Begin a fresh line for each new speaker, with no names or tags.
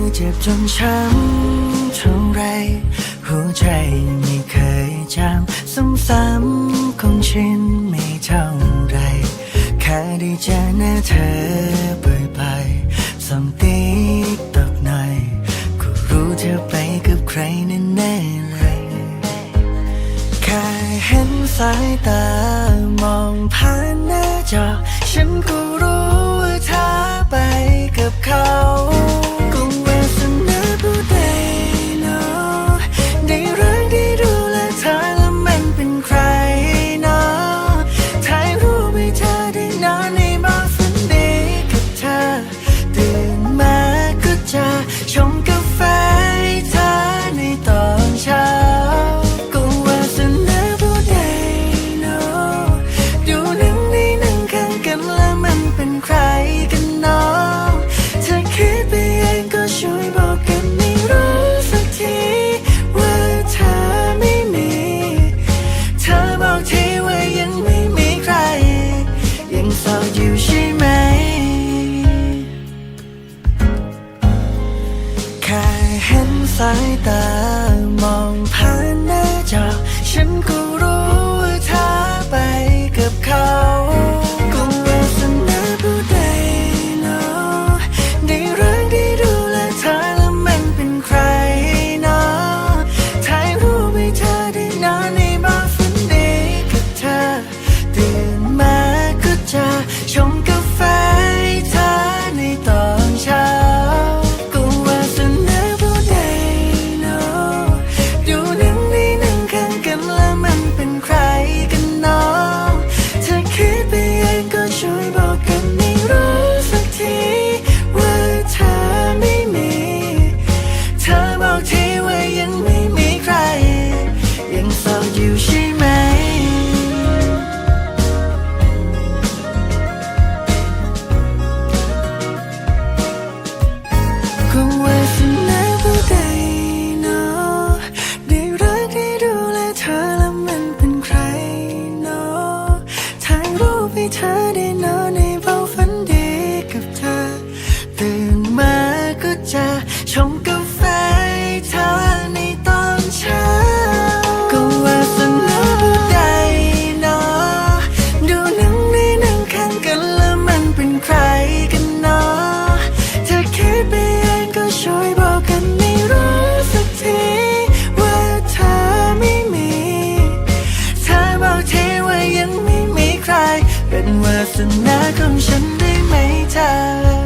ยเจ็บจนช้ำเท่าไร หัวใจไม่เคยจำซ้ำๆคงชินไม่เท่าไร แค่ได้เจอหน้าเธอบ่อยๆสังตีตอกหน่อยก็รู้เธอไปกับใครแน่ๆเลย แค่เห็นสายตามองผ่านหน้าจอ ฉันก็รู้ เธอคิดไปเองก็ช่วยบอกกันไม่รู้สักที ว่าเธอไม่มี เธอบอกทีว่ายังไม่มีใคร ยังเศร้าอยู่ใช่ไหม แค่เห็นสายตามองผ่านหน้าจอฉันก็รู้ 穷 이 자리 너네 เป็นวาสนาของฉันได้ไหมเธอ